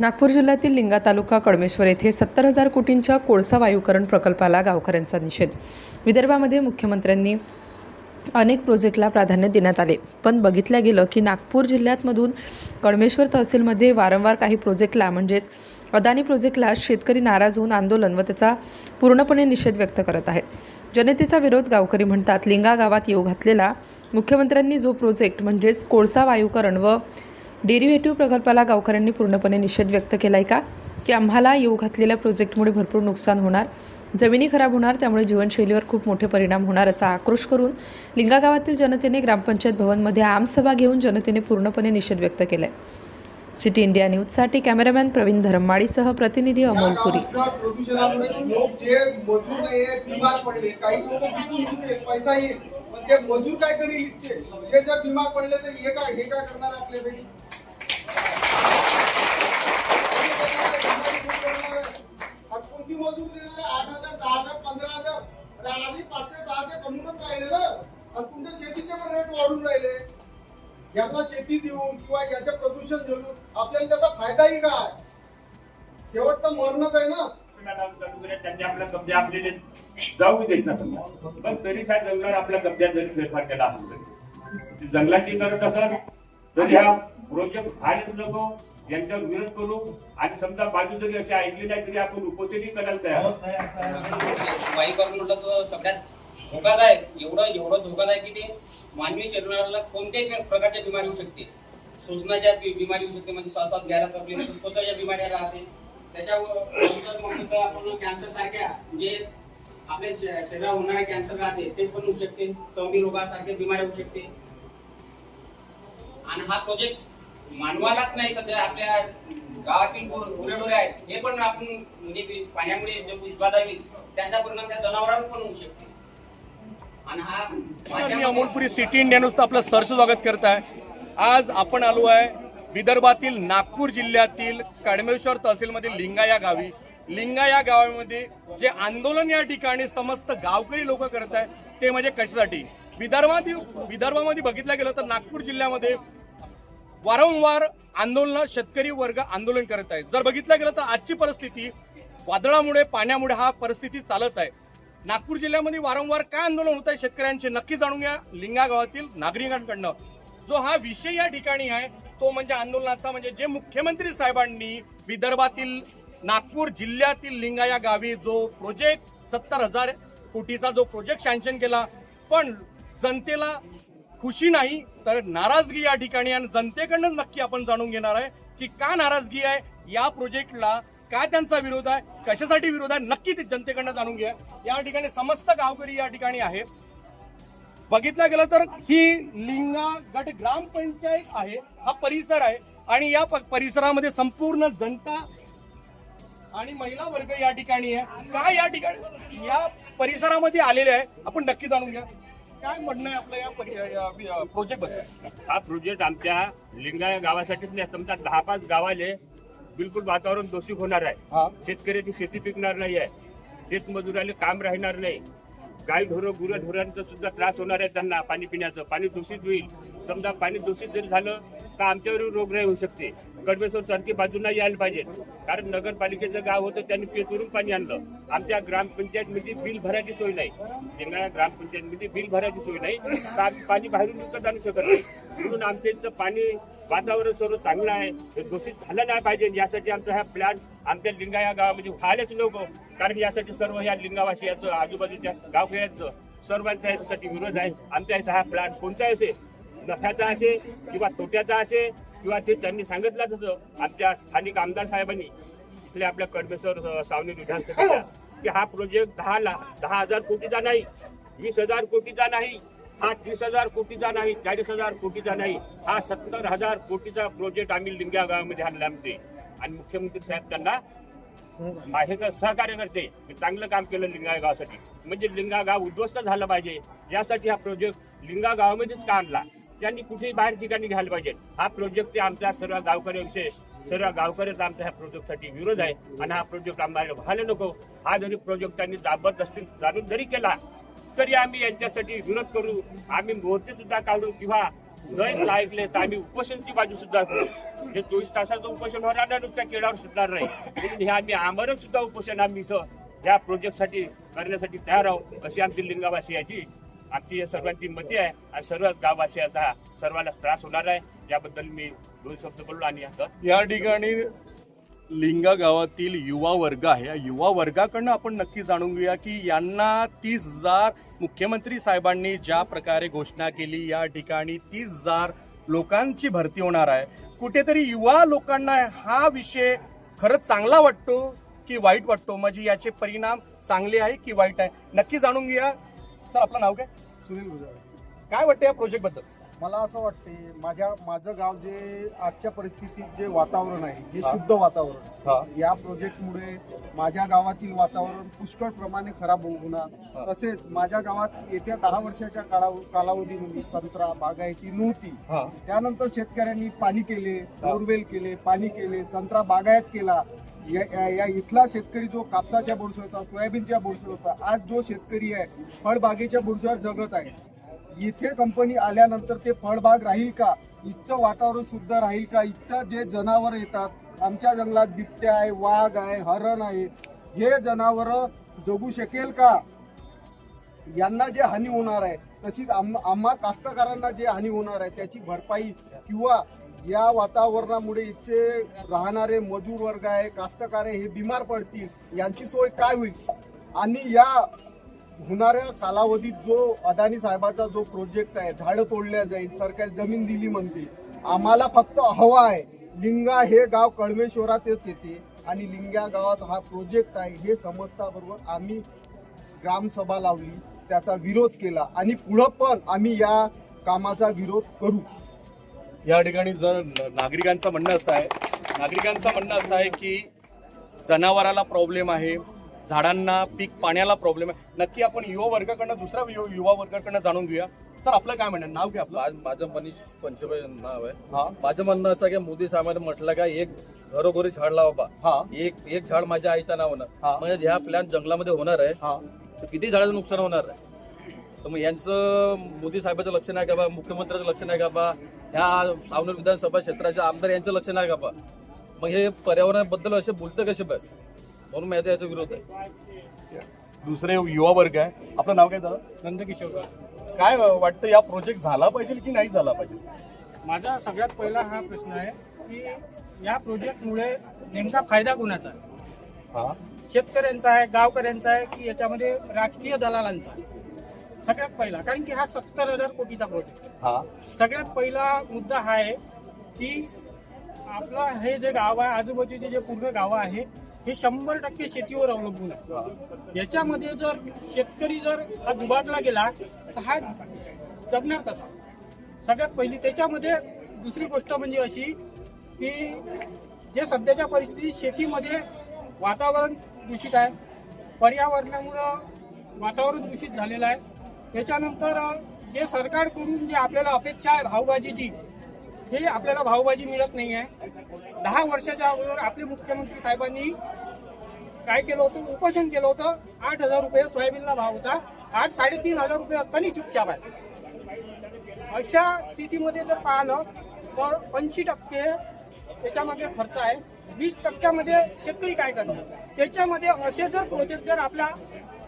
नागपूर जिल्ह्यातील लिंगा तालुका कडमेश्वर येथे सत्तर हजार कोटींच्या कोळसा वायुकरण प्रकल्पाला गावकऱ्यांचा निषेध. विदर्भामध्ये मुख्यमंत्र्यांनी अनेक प्रोजेक्टला प्राधान्य देण्यात आले. पण बघितलं गेलं की नागपूर जिल्ह्यातमधून कडमेश्वर तहसीलमध्ये वारंवार काही प्रोजेक्टला म्हणजेच अदानी प्रोजेक्टला शेतकरी नाराज होऊन आंदोलन व त्याचा पूर्णपणे निषेध व्यक्त करत आहेत. जनतेचा विरोध गावकरी म्हणतात लिंगा गावात येऊ घातलेला. मुख्यमंत्र्यांनी जो प्रोजेक्ट म्हणजेच कोळसा वायुकरण व डेरिव्हेटिव्ह प्रकल्पाला गावकऱ्यांनी पूर्णपणे निषेध व्यक्त केला आहे का? की आम्हाला येऊ घातलेल्या प्रोजेक्टमुळे भरपूर नुकसान होणार जमिनी खराब होणार त्यामुळे जीवनशैलीवर खूप मोठे परिणाम होणार असा आक्रोश करून लिंगा गावातील जनतेने ग्रामपंचायत भवनमध्ये आमसभा घेऊन जनतेने पूर्णपणे निषेध व्यक्त केला आहे सिटी इंडिया न्यूजसाठी कॅमेरामॅन प्रवीण धरममाडीसह प्रतिनिधी अमोल पुरी. मजूर पैसा येईल. पण ते मजूर काय करी इच्छे. हे जर बिमार पडले तर हे काय हे काय करणार आपल्यासाठी कोणती मजूर देणार आठ हजार दहा हजार पंधरा हजार आजही पाचशे सहाशे राहिले ना. आणि तुमच्या शेतीचे पण रेट वाढून राहिले. यांना शेती देऊन किंवा याचं प्रदूषण आपल्याला त्याचा फायदाही काय? शेवट तर मरणच आहे ना. त्यांनी आपल्या कब्जा आपले जाऊ देत ना पण तरी त्या जंगलात आपल्या कब्जात जरी फेरफार केला असेल जंगलाची करत कसं? तरी हा प्रोजेक्ट फायच नको यांच्यावर विरोध करू आणि समजा बाजू जरी अशी ऐकली नाही तरी आपण उपोषणही करायला तयार म्हटलं तर सगळ्यात धोकादायक एवढं एवढं धोकादायक की ते मानवी शरीराला कोणत्याही प्रकारच्या बिमारी होऊ शकते. शोषणाच्या बिमारी होऊ शकते म्हणजे श्वासात घ्यायला तकलीफ स्वतःच्या बिमाऱ्या राहते. त्याच्यावर नंतर तर आपण कॅन्सर सारख्या जे आपल्या शरीरावर होणारे कॅन्सर राहते ते पण होऊ शकते. चौंडी रोगासारख्या बिमाऱ्या होऊ शकते. आणि हा प्रोजेक्ट मानवालाच नाही तर आपल्या गावातील गुरेढोरे आहेत. हे पण आपण म्हणजे पाण्यामुळे जे होईल त्यांचा परिणाम त्या जनावरांवर पण होऊ शकते. आणि हा मी अमोलपुरी सिटी इंडिया नुसतं आपलं सरस स्वागत करत आहे. आज आपण आलो आहे विदर्भातील नागपूर जिल्ह्यातील कडमेश्वर तहसीलमधील लिंगा या गावी. लिंगा या गावामध्ये जे आंदोलन या ठिकाणी समस्त गावकरी लोक करत आहे ते म्हणजे कशासाठी? विदर्भातील विदर्भामध्ये बघितलं गेलं तर नागपूर जिल्ह्यामध्ये वारंवार आंदोलन शेतकरी वर्ग आंदोलन करत आहे जर बघितलं गेलं तर आजची परिस्थिती वादळामुळे पाण्यामुळे हा परिस्थिती चालत आहे. नागपूर जिल्ह्यामध्ये वारंवार काय आंदोलन होत आहे शेतकऱ्यांचे नक्की जाणून घ्या लिंगा गावातील नागरिकांकडनं. जो हा विषय या ठिकाणी आहे तो म्हणजे आंदोलनाचा म्हणजे जे मुख्यमंत्री साहेबांनी विदर्भातील नागपूर जिल्ह्यातील लिंगा या गावी जो प्रोजेक्ट सत्तर हजार कोटीचा जो प्रोजेक्ट सँक्शन केला पण जनतेला खुशी नाही तर नाराजगी या ठिकाणी आणि जनतेकडनं नक्की आपण जाणून घेणार आहे की का नाराजगी आहे या प्रोजेक्टला काय त्यांचा विरोध आहे? कशासाठी विरोध आहे? नक्की ते जनतेकडनं जाणून घ्या. या ठिकाणी समस्त गावकरी या ठिकाणी आहे बघितलं गेलं तर ही लिंगा गट ग्रामपंचायत आहे. हा परिसर आहे. आणि या परिसरामध्ये संपूर्ण जनता आणि महिला वर्ग या ठिकाणी आहे. काय या ठिकाणी या परिसरामध्ये आलेले आहे? आपण नक्की जाणून घ्या. काय म्हणणं आहे आपलं या परि- या प्रोजेक्टबद्दल? हा प्रोजेक्ट आमच्या लिंगा या गावासाठीच नाही समजा दहा पाच गावाले बिलकुल वातावरण दूषित होणार आहे. हा. शेतकऱ्याची शेती पिकणार नाही आहे. शेतमजुराले काम राहणार नाही. गाय ढोरं गुरं ढोरांचा सुद्धा त्रास होणार आहे त्यांना पाणी पिण्याचं. पाणी दूषित होईल. समजा पाणी दूषित जरी झालं तर आमच्यावर रोगराई होऊ शकते. कडमेश्वर सारखी बाजूला यायला पाहिजे. कारण नगरपालिकेचं गाव होतं त्यांनी पेचवरून पाणी आणलं. आमच्या ग्रामपंचायतमध्ये बिल भरायची सोय नाही. शेंगाळा ग्रामपंचायतमध्ये बिल भरायची सोय नाही. तर आम्ही पाणी बाहेरून विकत आणू शकत नाही. म्हणून आमच्या इथं पाणी वातावरण सर्व चांगलं आहे. हे दूषित झालं नाही पाहिजे. यासाठी आमचा हा प्लॅन आमच्या लिंगा या गावामध्ये व्हायलाच नको. कारण यासाठी सर्व या लिंगावासी याचं आजूबाजूच्या गावखेड्याचं सर्वांचा याच्यासाठी विरोध आहे. आमच्या इथं हा प्लॅन कोणताही असे नफ्याचा असे किंवा तोट्याचा असे किंवा ते त्यांनी सांगितलं तसं आमच्या स्थानिक आमदार साहेबांनी इथले आपल्या कडमेश्वर सावनी विधानसभेच्या की हा प्रोजेक्ट दहा लाख दहा हजार कोटीचा नाही वीस हजार कोटीचा नाही हा तीस हजार कोटीचा नाही चाळीस हजार कोटीचा नाही हा सत्तर हजार कोटीचा प्रोजेक्ट आम्ही लिंगा गावामध्ये आणला आमचे. आणि मुख्यमंत्री साहेब त्यांना का सहकार्य करते चांगलं काम केलं लिंगा गावासाठी. म्हणजे लिंगा गाव उद्ध्वस्त झालं पाहिजे. यासाठी हा प्रोजेक्ट लिंगा गावामध्येच का आणला? त्यांनी कुठेही बाहेर ठिकाणी घ्यायला पाहिजे. हा प्रोजेक्ट ते आमच्या सर्व गावकऱ्यांविषयी सर्व गावकऱ्याचा आमच्या ह्या प्रोजेक्टसाठी विरोध आहे. आणि हा प्रोजेक्ट आम्हाला व्हायला नको. हा जरी प्रोजेक्ट त्यांनी जबरदस्ती जाणून जरी केला तरी आम्ही यांच्यासाठी विरोध करू. आम्ही मोर्चे सुद्धा काढू किंवा नाही ऐकले तर आम्ही उपोषणची बाजू सुद्धा करू. हे चोवीस तासाचं उपोषण होणार नाही नुसत्या केळावर सुटणार नाही. म्हणून हे आम्ही आमरण सुद्धा उपोषण आम्ही इथं या प्रोजेक्टसाठी करण्यासाठी तयार आहोत अशी आमची लिंगावासियाची आमची या सर्वांची मते आहे आणि सर्व गाववासियाचा सर्वांना त्रास होणार आहे. याबद्दल मी दोन शब्द बोललो आणि या ठिकाणी लिंगा गावातील युवा वर्ग आहे. या युवा वर्गाकडनं आपण नक्की जाणून घेऊया की यांना तीस हजार मुख्यमंत्री साहेबांनी ज्या प्रकारे घोषणा केली या ठिकाणी तीस हजार लोकांची भरती होणार आहे. कुठेतरी युवा लोकांना हा विषय खरंच चांगला वाटतो की वाईट वाटतो? म्हणजे याचे परिणाम चांगले आहे की वाईट आहे? नक्की जाणून घेऊया. सर आपलं नाव काय? सुनील गुजर काय वाटतं या प्रोजेक्टबद्दल? मला असं वाटते माझ्या माझं गाव जे आजच्या परिस्थितीत जे वातावरण आहे हे. शुद्ध वातावरण या प्रोजेक्टमुळे माझ्या गावातील वातावरण पुष्कळ प्रमाणे खराब होणार तसेच माझ्या गावात येत्या दहा वर्षाच्या काळा कालावधीमध्ये संत्रा बागायती नव्हती. त्यानंतर शेतकऱ्यांनी पाणी केले बोरवेल केले पाणी केले संत्रा बागायत केला. या या- या इथला शेतकरी जो कापसाच्या बुरशी होता सोयाबीनच्या बुरशी होता आज जो शेतकरी आहे फळबागेच्या बुरशीवर जगत आहे. इथे कंपनी आल्यानंतर ते फळबाग राहील का? इथचं वातावरण शुद्ध राहील का? इथं जे जनावर येतात आमच्या जंगलात बिबट्या आहे वाघ आहे हरण आहे हे जनावर जगू शकेल का? यांना जे हानी होणार आहे तशीच आम आम्हा कास्तकारांना जे हानी होणार आहे त्याची भरपाई किंवा या वातावरणामुळे इथचे राहणारे मजूर वर्ग आहे कास्तकार आहे हे बिमार पडतील यांची सोय काय होईल? आणि या होणाऱ्या कालावधीत जो अदानी साहेबाचा जो प्रोजेक्ट आहे झाडं तोडल्या जाईल सरकार जमीन दिली म्हणते आम्हाला फक्त हवा आहे. लिंगा हे गाव कळमेश्वरातच येते आणि लिंगा गावात हा प्रोजेक्ट आहे हे समजताबरोबर आम्ही ग्रामसभा लावली त्याचा विरोध केला आणि पुढं पण आम्ही या कामाचा विरोध करू. या ठिकाणी जर नागरिकांचं म्हणणं असं आहे नागरिकांचं म्हणणं असं आहे की जनावराला प्रॉब्लेम आहे झाडांना पीक पाण्याला प्रॉब्लेम आहे. नक्की आपण युवा वर्गाकडनं दुसऱ्या यु- युवा वर्गाकडनं जाणून घेऊया. सर आपलं काय म्हणणं नाव काय आपलं. मा- माझं मनीष पंचबाई नाव आहे. हा. माझं म्हणणं असं की मोदी साहेबांनी म्हटलं का एक घरोघरी झाड लावा बा. हा. एक एक झाड माझ्या आईच्या नावानं हा. म्हणजे ह्या प्लॅन जंगलामध्ये होणार आहे. हा. तर किती झाडाचं नुकसान होणार आहे? तर मग यांचं मोदी साहेबाचं लक्ष नाही का बा? मुख्यमंत्र्याचं लक्ष नाही का बा? ह्या सावनेर विधानसभा क्षेत्राचे आमदार यांचं लक्ष नाही का बा? मग हे पर्यावरणाबद्दल असे बोलतं कसे पाहिजे म्हणून माझा याचा विरोध आहे. दुसरे युवा वर्ग आहे. आपलं नाव काय झालं नंदकिशोर काय वाटतं या प्रोजेक्ट झाला पाहिजे की नाही झाला पाहिजे? माझा सगळ्यात पहिला हा प्रश्न आहे की या प्रोजेक्टमुळे नेमका फायदा कोणाचा आहे? हा. शेतकऱ्यांचा आहे गावकऱ्यांचा आहे की याच्यामध्ये राजकीय दलालांचा आहे? सगळ्यात पहिला कारण की हा सत्तर हजार कोटीचा प्रोजेक्ट आहे. हा. सगळ्यात पहिला मुद्दा हा आहे की आपलं हे जे गाव आहे आजूबाजूचे जे पूर्ण गावं आहे हे शंभर टक्के शेतीवर अवलंबून आहे. याच्यामध्ये जर शेतकरी जर हा दुबारला गेला तर हा जगणार कसा? सगळ्यात पहिली त्याच्यामध्ये दुसरी गोष्ट म्हणजे अशी की जे सध्याच्या परिस्थितीत शेतीमध्ये वातावरण दूषित आहे. पर्यावरणामुळं वातावरण दूषित झालेलं आहे. त्याच्यानंतर जे सरकारकडून जे आपल्याला अपेक्षा आहे भावभाजीची हे आपल्याला भावबाजी मिळत नाही आहे. दहा वर्षाच्या अगोदर आपले मुख्यमंत्री साहेबांनी काय केलं होतं? उपोषण केलं होतं. आठ हजार रुपये सोयाबीनला भाव होता. आज साडेतीन हजार रुपये असताना चुपचाप आहे. अशा स्थितीमध्ये जर पाहिलं तर ऐंशी टक्के त्याच्यामध्ये खर्च आहे. वीस टक्क्यामध्ये शेतकरी काय करणार? त्याच्यामध्ये असे जर प्रोजेक्ट जर आपल्या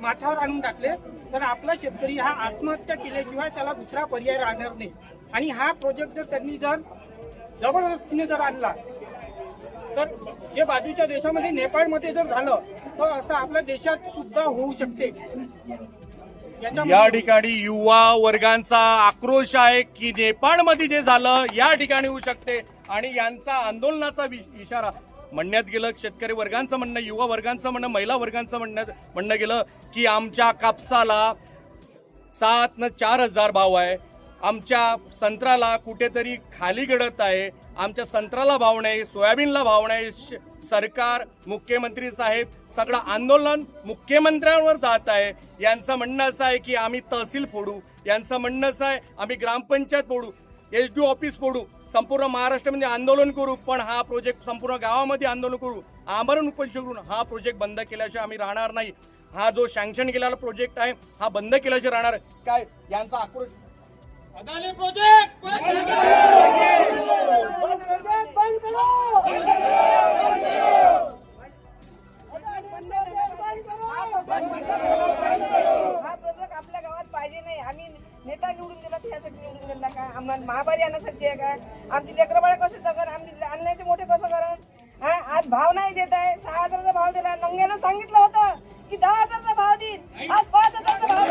माथ्यावर आणून टाकले तर आपला शेतकरी हा आत्महत्या केल्याशिवाय त्याला दुसरा पर्याय राहणार नाही. आणि हा प्रोजेक्ट जर त्यांनी जर जबरदस्तीने जर आणला तर जे बाजूच्या देशामध्ये नेपाळमध्ये जर झालं तर असं आपल्या देशात सुद्धा होऊ शकते. या ठिकाणी युवा वर्गांचा आक्रोश आहे की नेपाळमध्ये जे झालं या ठिकाणी होऊ शकते. आणि यांचा आंदोलनाचा इशारा म्हणण्यात गेलं शेतकरी वर्गांचं म्हणणं युवा वर्गांचं म्हणणं महिला वर्गांचं म्हणण्यात म्हणणं गेलं की आमच्या कापसाला सात न चार हजार भाव आहे. आमच्या संत्र्याला कुठेतरी खाली गडत आहे. आमच्या संत्र्याला भाव नाही सोयाबीनला भाव नाही. श- सरकार मुख्यमंत्री साहेब सगळं आंदोलन मुख्यमंत्र्यांवर जात आहे. यांचं म्हणणं असं आहे की आम्ही तहसील फोडू. यांचं म्हणणं असं आहे आम्ही ग्रामपंचायत फोडू. एच डी ऑफिस फोडू. संपूर्ण महाराष्ट्रामध्ये आंदोलन करू पण हा प्रोजेक्ट संपूर्ण गावामध्ये आंदोलन करू आमरण करून हा प्रोजेक्ट बंद केल्याशिवाय आम्ही राहणार नाही. हा जो सँक्शन केलेला प्रोजेक्ट आहे हा बंद केल्याशिवाय राहणार. काय यांचा आक्रोश? अदानी प्रोजेक्ट आपल्या गावात पाहिजे नाही. आम्ही नेता निवडून दिला त्यासाठी निवडून दिला का आम्हाला महामारी आणण्यासाठी आहे का आमची लेकरं बाळा कसे जगन? आम्ही आणण्याचे मोठे कसं करण? हा आज भाव नाही देत आहे. सहा हजाराचा भाव दिला. नंग्यानं सांगितलं होतं की दहा हजाराचा भाव देईन. आज पाच हजाराचा भाव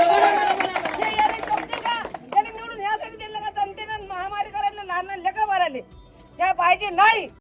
याला निवडून यासाठी दिलं का? जनतेनं महामारी करायला लहान लहान लेकरं मारायले. या पाहिजे नाही.